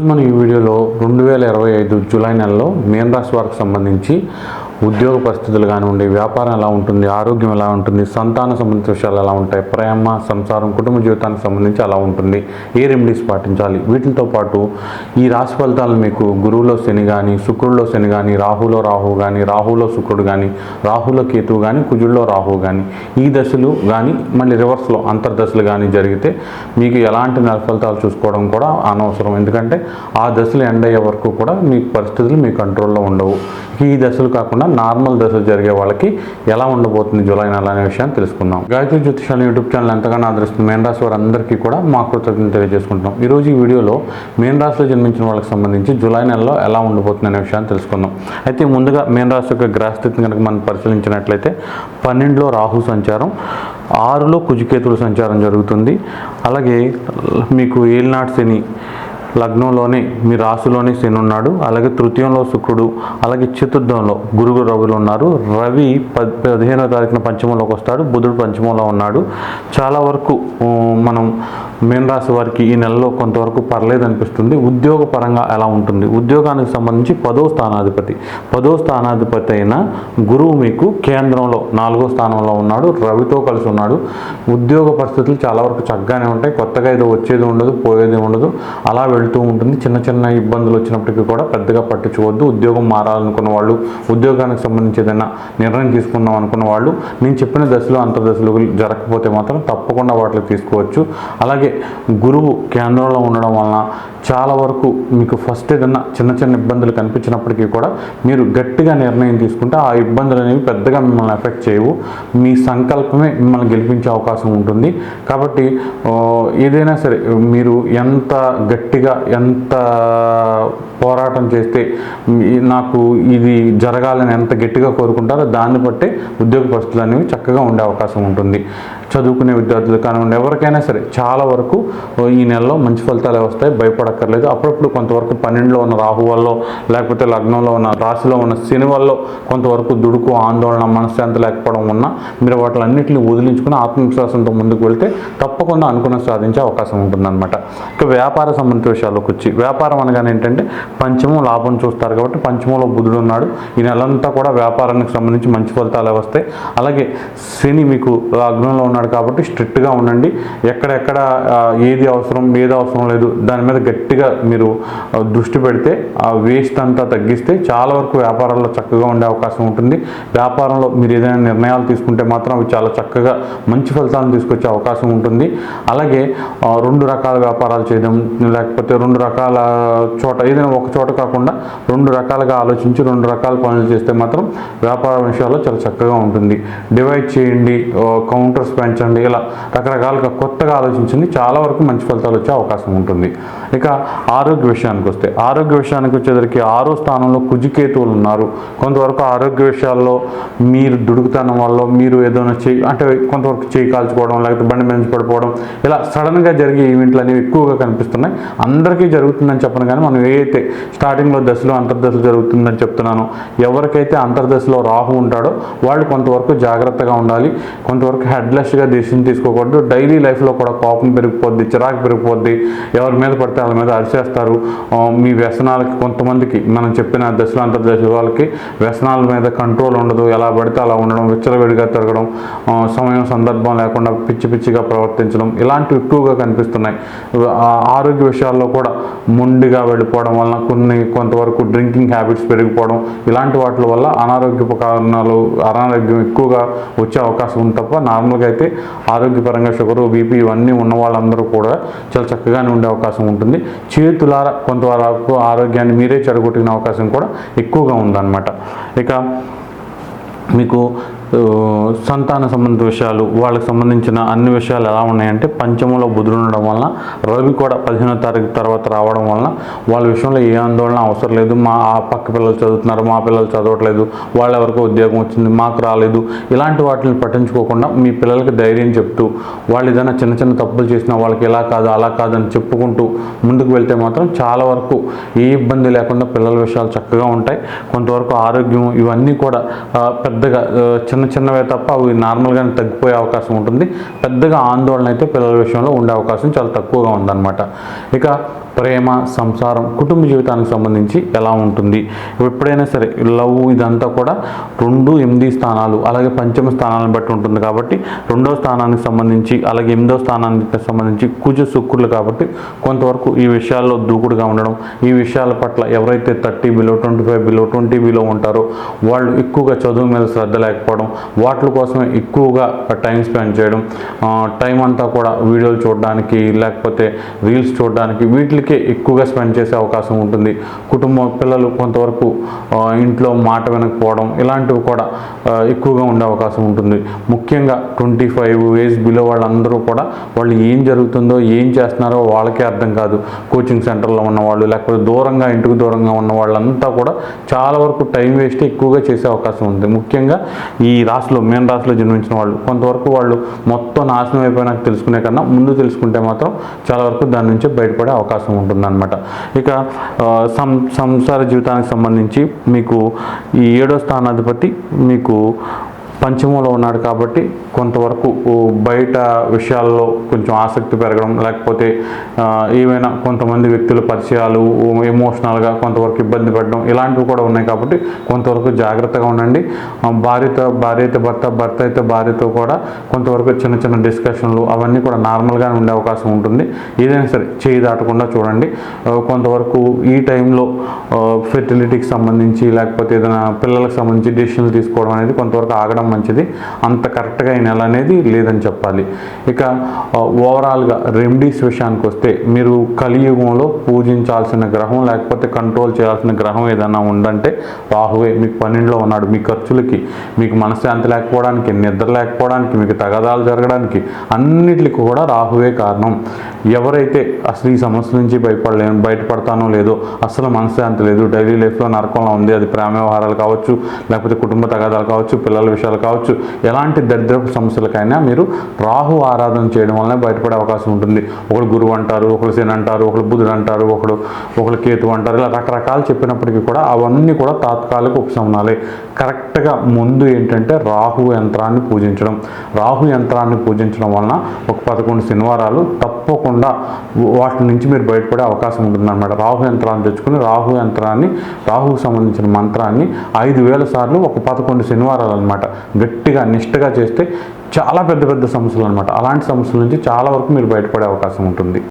మనం ఈ వీడియోలో రెండు వేల ఇరవై ఐదు జూలై నెలలో మీన రాశి వారికి సంబంధించి ఉద్యోగ పరిస్థితులు కానివ్వండి వ్యాపారం ఎలా ఉంటుంది ఆరోగ్యం ఎలా ఉంటుంది సంతాన సంబంధిత విషయాలు ఎలా ఉంటాయి ప్రేమ సంసారం కుటుంబ జీవితానికి సంబంధించి అలా ఉంటుంది. ఏ రెమెడీస్ పాటించాలి? వీటితో పాటు ఈ రాశి ఫలితాలు మీకు గురువులో శని కానీ శుక్రుల్లో శని కానీ రాహులో రాహు కానీ రాహులో శుక్రుడు కానీ రాహులో కేతువు కానీ కుజుల్లో రాహు కానీ ఈ దశలు కానీ మళ్ళీ రివర్స్లో అంతర్దశలు కానీ జరిగితే మీకు ఎలాంటి నెల ఫలితాలు చూసుకోవడం కూడా అనవసరం. ఎందుకంటే ఆ దశలు ఎండ్ అయ్యే వరకు కూడా మీ పరిస్థితులు మీ కంట్రోల్లో ఉండవు. ఈ దశలు కాకుండా నార్మల్ దశలు జరిగే వాళ్ళకి ఎలా ఉండబోతుంది జూలై నెల అనే విషయాన్ని తెలుసుకుందాం. గాయత్రి జ్యోతిషాల యూట్యూబ్ ఛానల్ ఎంతగానో ఆదరిస్తుంది. మేన్ రాశి వారందరికీ కూడా మా కృతజ్ఞతలు తెలియజేసుకుంటాం ఈరోజు ఈ వీడియోలో మేన్ రాశిలో జన్మించిన వాళ్ళకి సంబంధించి జూలై నెలలో ఎలా ఉండబోతుంది అనే విషయాన్ని తెలుసుకుందాం. అయితే ముందుగా మేన్ రాశి యొక్క గ్రహస్థితిని కనుక మనం పరిశీలించినట్లయితే పన్నెండులో రాహు సంచారం ఆరులో కుజుకేతుల సంచారం జరుగుతుంది. అలాగే మీకు ఏలినాటి శని లగ్నంలోనే మీ రాశిలోనే శని ఉన్నాడు. అలాగే తృతీయంలో శుక్రుడు అలాగే చతుర్థంలో గురువు రవులు ఉన్నారు. రవి పద్ పదిహేనో తారీఖున పంచమంలోకి వస్తాడు. బుధుడు పంచమంలో ఉన్నాడు. చాలా వరకు మనం మీన రాశి వారికి ఈ నెలలో కొంతవరకు పర్లేదు అనిపిస్తుంది. ఉద్యోగ పరంగా ఎలా ఉంటుంది? ఉద్యోగానికి సంబంధించి పదో స్థానాధిపతి. పదో స్థానాధిపతి అయిన గురువు మీకు కేంద్రంలో నాలుగో స్థానంలో ఉన్నాడు. రవితో కలిసి ఉన్నాడు. ఉద్యోగ పరిస్థితులు చాలా వరకు చక్కగానే ఉంటాయి. కొత్తగా ఏదో వచ్చేది ఉండదు పోయేది ఉండదు. అలా వెళుతూ ఉంటుంది. చిన్న చిన్న ఇబ్బందులు వచ్చినప్పటికీ కూడా పెద్దగా పట్టించుకోవద్దు. ఉద్యోగం మారాలనుకున్న వాళ్ళు ఉద్యోగానికి సంబంధించి ఏదైనా నిర్ణయం తీసుకుందాం అనుకున్న వాళ్ళు నేను చెప్పిన దశలో అంతర్దశలు జరగకపోతే మాత్రం తప్పకుండా వాటికి తీసుకోవచ్చు. అలాగే గురువు కేంద్రంలో ఉండడం వలన చాలా వరకు మీకు ఫస్ట్ ఏదన్నా చిన్న చిన్న ఇబ్బందులు కనిపించినప్పటికీ కూడా మీరు గట్టిగా నిర్ణయం తీసుకుంటే ఆ ఇబ్బందులు అనేవి పెద్దగా మిమ్మల్ని ఎఫెక్ట్ చేయవు. మీ సంకల్పమే మిమ్మల్ని గెలిపించే అవకాశం ఉంటుంది. కాబట్టి ఏదైనా సరే మీరు ఎంత గట్టిగా ఎంత పోరాటం చేస్తే నాకు ఇది జరగాలని ఎంత గట్టిగా కోరుకుంటారో దాన్ని బట్టే ఉద్యోగ పరిస్థితులు అనేవి చక్కగా ఉండే అవకాశం ఉంటుంది. చదువుకునే విద్యార్థులు కానివ్వండి ఎవరికైనా సరే చాలా వరకు ఈ నెలలో మంచి ఫలితాలు వస్తాయి భయపడక్కర్లేదు. అప్పుడప్పుడు కొంతవరకు పన్నెండులో ఉన్న రాహు వల్ల లేకపోతే లగ్నంలో ఉన్న రాశిలో ఉన్న శని వల్ల కొంతవరకు దుడుకు ఆందోళన మనశ్శాంతి లేకపోవడం ఉన్న మీరు వాటిలన్నింటినీ వదిలించుకుని ఆత్మవిశ్వాసంతో ముందుకు వెళ్తే తప్పకుండా అనుకున్న సాధించే అవకాశం ఉంటుందన్నమాట. ఇక వ్యాపార సంబంధిత విషయాలకు వచ్చి వ్యాపారం అనగానే ఏంటంటే పంచమం లాభం చూస్తారు కాబట్టి పంచమంలో బుధుడు ఉన్నాడు. ఈ నెలంతా కూడా వ్యాపారానికి సంబంధించి మంచి ఫలితాలు వస్తాయి. అలాగే శని మీకు లగ్నంలో ఉన్నాడు కాబట్టి స్ట్రిక్ట్గా ఉండండి. ఎక్కడెక్కడ ఏది అవసరం ఏది అవసరం లేదు దాని మీద గట్టిగా మీరు దృష్టి పెడితే ఆ వేస్ట్ అంతా తగ్గిస్తే చాలా వరకు వ్యాపారాల్లో చక్కగా ఉండే అవకాశం ఉంటుంది. వ్యాపారంలో మీరు ఏదైనా నిర్ణయాలు తీసుకుంటే మాత్రం అవి చాలా చక్కగా మంచి ఫలితాలను తీసుకొచ్చే అవకాశం ఉంటుంది. అలాగే రెండు రకాల వ్యాపారాలు చేయడం లేకపోతే రెండు రకాల చోట ఏదైనా ఒక చోట కాకుండా రెండు రకాలుగా ఆలోచించి రెండు రకాల పనులు చేస్తే మాత్రం వ్యాపార విషయాల్లో చాలా చక్కగా ఉంటుంది. డివైడ్ చేయండి కౌంటర్స్ పెంచండి ఇలా రకరకాలుగా కొత్తగా ఆలోచించండి. చాలా వరకు మంచి ఫలితాలు వచ్చే అవకాశం ఉంటుంది. ఇక ఆరోగ్య విషయానికి వస్తే ఆరోగ్య విషయానికి వచ్చేసరికి ఆరో స్థానంలో కుజికేతువులు ఉన్నారు. కొంతవరకు ఆరోగ్య విషయాల్లో మీరు దుడుకుతనం వల్ల మీరు ఏదైనా చేయి అంటే కొంతవరకు చేయి కాల్చుకోవడం లేకపోతే బండి మీద నుంచి పడిపోవడం ఇలా సడన్గా జరిగే ఈవెంట్లు అనేవి ఎక్కువగా కనిపిస్తున్నాయి. అందరికీ జరుగుతుందని చెప్పను కానీ మనం ఏదైతే స్టార్టింగ్లో దశలో అంతర్దశలు జరుగుతుందని చెప్తున్నాను ఎవరికైతే అంతర్దశలో రాహు ఉంటాడో వాళ్ళు కొంతవరకు జాగ్రత్తగా ఉండాలి. కొంతవరకు హెడ్లెస్గా డెసిషన్ తీసుకోకూడదు. డైలీ లైఫ్లో కూడా కోపం పెరిగిపోద్ది చిరాకు పెరిగిపోద్ది. ఎవరి మీద పడితే వాళ్ళ మీద అరిచేస్తారు. మీ వ్యసనాలకి కొంతమందికి మనం చెప్పిన దశలు అంతర్దశ వాళ్ళకి వ్యసనాల మీద కంట్రోల్ ఉండదు. ఎలా పడితే అలా ఉండడం విచ్చలవిడిగా తిరగడం సమయం సందర్భం లేకుండా పిచ్చి పిచ్చిగా ప్రవర్తించడం ఇలాంటివి ఎక్కువగా కనిపిస్తున్నాయి. ఆ, ఆరోగ్య విషయాల్లో కూడా మొండిగా వెళ్ళిపోవడం వలన కొన్ని కొంతవరకు డ్రింకింగ్ హ్యాబిట్స్ పెరిగిపోవడం ఇలాంటి వాటి వల్ల అనారోగ్యపు కారణాలు అనారోగ్యం ఎక్కువగా వచ్చే అవకాశం ఉంది తప్ప నార్మల్గా అయితే ఆరోగ్యపరంగా షుగరు బీపీ ఇవన్నీ ఉన్న వాళ్ళందరూ కూడా చాలా చక్కగానే ఉండే అవకాశం ఉంటుంది. చేతులార కొంతవరకు ఆరోగ్యాన్ని మీరే చెడగొట్టిన అవకాశం కూడా ఎక్కువగా ఉందన్నమాట. ఇక మీకు సంతాన సంబంధిత విషయాలు వాళ్ళకి సంబంధించిన అన్ని విషయాలు ఎలా ఉన్నాయంటే పంచమంలో బుధుడు ఉండడం వలన రవి కూడా పదిహేనో తారీఖు తర్వాత రావడం వలన వాళ్ళ విషయంలో ఏ ఆందోళన అవసరం లేదు. మా ఆ పక్క పిల్లలు చదువుతున్నారు మా పిల్లలు చదవట్లేదు వాళ్ళ ఎవరికో ఉద్యోగం వచ్చింది మాకు రాలేదు. ఇలాంటి వాటిని పట్టించుకోకుండా మీ పిల్లలకి ధైర్యం చెప్తూ వాళ్ళు ఏదైనా చిన్న చిన్న తప్పులు చేసినా వాళ్ళకి ఇలా కాదు అలా కాదని చెప్పుకుంటూ ముందుకు వెళ్తే మాత్రం చాలా వరకు ఏ ఇబ్బంది లేకుండా పిల్లల విషయాలు చక్కగా ఉంటాయి. కొంతవరకు ఆరోగ్యం ఇవన్నీ కూడా పెద్దగా చిన్న చిన్న చిన్నవే తప్ప అవి నార్మల్గానే తగ్గిపోయే అవకాశం ఉంటుంది. పెద్దగా ఆందోళన అయితే పిల్లల విషయంలో ఉండే అవకాశం చాలా తక్కువగా ఉందన్నమాట. ఇక ప్రేమ సంసారం కుటుంబ జీవితానికి సంబంధించి ఎలా ఉంటుంది? ఎప్పుడైనా సరే లవ్ ఇదంతా కూడా రెండు ఎనిమిది స్థానాలు అలాగే పంచమ స్థానాలను బట్టి ఉంటుంది కాబట్టి రెండో స్థానానికి సంబంధించి అలాగే ఎనిమిదో స్థానానికి సంబంధించి కుజ శుక్రులు కాబట్టి కొంతవరకు ఈ విషయాల్లో దూకుడుగా ఉండడం ఈ విషయాల పట్ల ఎవరైతే thirty below twenty five below twenty below ఉంటారో వాళ్ళు ఎక్కువగా చదువు మీద శ్రద్ధ లేకపోవడం వాటి కోసమే ఎక్కువగా టైం స్పెండ్ చేయడం టైం అంతా కూడా వీడియోలు చూడడానికి లేకపోతే రీల్స్ చూడడానికి వీటికి ఎక్కువగా స్పెండ్ చేసే అవకాశం ఉంటుంది. కుటుంబం పిల్లలు కొంతవరకు ఇంట్లో మాట వినకపోవడం ఇలాంటివి కూడా ఎక్కువగా ఉండే అవకాశం ఉంటుంది. ముఖ్యంగా ట్వంటీ ఫైవ్ ఏజ్ బిలో వాళ్ళందరూ కూడా వాళ్ళు ఏం జరుగుతుందో ఏం చేస్తున్నారో వాళ్ళకే అర్థం కాదు. కోచింగ్ సెంటర్లో ఉన్న వాళ్ళు లేకపోతే దూరంగా ఇంటికి దూరంగా ఉన్న వాళ్ళంతా కూడా చాలా వరకు టైం వేస్ట్ ఎక్కువగా చేసే అవకాశం ఉంది. ముఖ్యంగా ఈ రాశిలో మేన్ రాశిలో జన్మించిన వాళ్ళు కొంతవరకు వాళ్ళు మొత్తం నాశనం అయిపోయినాక తెలుసుకునే కన్నా ముందు తెలుసుకుంటే మాత్రం చాలా వరకు దాని నుంచి బయటపడే అవకాశం ఉంటుందన్నమాట. ఇక సం సంసార జీవితానికి సంబంధించి మీకు ఈ ఏడో స్థానాధిపతి మీకు పంచమంలో ఉన్నాడు కాబట్టి కొంతవరకు బయట విషయాల్లో కొంచెం ఆసక్తి పెరగడం లేకపోతే ఏమైనా ఏవైనా కొంతమంది వ్యక్తుల పరిచయాలు ఎమోషనల్గా కొంతవరకు ఇబ్బంది పడడం ఇలాంటివి కూడా ఉన్నాయి కాబట్టి కొంతవరకు జాగ్రత్తగా ఉండండి. భార్యతో భార్య అయితే భర్త భర్త అయితే భార్యతో కూడా కొంతవరకు చిన్న చిన్న డిస్కషన్లు అవన్నీ కూడా నార్మల్గానే ఉండే అవకాశం ఉంటుంది. ఏదైనా సరే చేయి దాటకుండా చూడండి. కొంతవరకు ఈ టైంలో ఫెర్టిలిటీకి సంబంధించి లేకపోతే ఏదైనా పిల్లలకు సంబంధించి డిసిషన్లు తీసుకోవడం అనేది కొంతవరకు ఆగడం మంచిది. అంత కరెక్ట్గా ఈ నెల అనేది లేదని చెప్పాలి. ఇక ఓవరాల్గా రెమెడీస్ విషయానికి వస్తే మీరు కలియుగంలో పూజించాల్సిన గ్రహం లేకపోతే కంట్రోల్ చేయాల్సిన గ్రహం ఏదైనా ఉందంటే రాహువే మీకు పన్నెండులో ఉన్నాడు. మీ ఖర్చులకి మీకు మనశ్శాంతి లేకపోవడానికి నిద్ర లేకపోవడానికి మీకు తగదాలు జరగడానికి అన్నిటికి కూడా రాహువే కారణం. ఎవరైతే అసలు ఈ సమస్య నుంచి భయపడలేను బయటపడతానో లేదో అసలు మనశ్శాంతి లేదు. డైలీ లైఫ్లో నరకంలో ఉంది. అది ప్రేమ వ్యవహారాలు కావచ్చు లేకపోతే కుటుంబ తగాదాలు కావచ్చు పిల్లల విషయాలు కావచ్చు. ఎలాంటి దరిద్రపు సమస్యలకైనా మీరు రాహు ఆరాధన చేయడం వలన బయటపడే అవకాశం ఉంటుంది. ఒకడు గురువు అంటారు ఒకడు శని అంటారు ఒకడు బుధుడు అంటారు ఒకడు ఒకడు కేతు అంటారు. ఇలా రకరకాలు చెప్పినప్పటికీ కూడా అవన్నీ కూడా తాత్కాలిక ఉపశమనాలే. కరెక్ట్గా ముందు ఏంటంటే రాహు యంత్రాన్ని పూజించడం. రాహు యంత్రాన్ని పూజించడం వలన ఒక పదకొండు శనివారాలు తప్పకుండా వాటి నుంచి మీరు బయటపడే అవకాశం ఉంటుందన్నమాట. రాహు యంత్రాన్ని తెచ్చుకుని రాహు యంత్రాన్ని రాహుకు సంబంధించిన మంత్రాన్ని ఐదు వేల సార్లు ఒక పదకొండు శనివారాలు అనమాట గట్టిగా నిష్టగా చేస్తే చాలా పెద్ద పెద్ద సమస్యలు అనమాట అలాంటి సమస్యల నుంచి చాలా వరకు మీరు బయటపడే అవకాశం ఉంటుంది.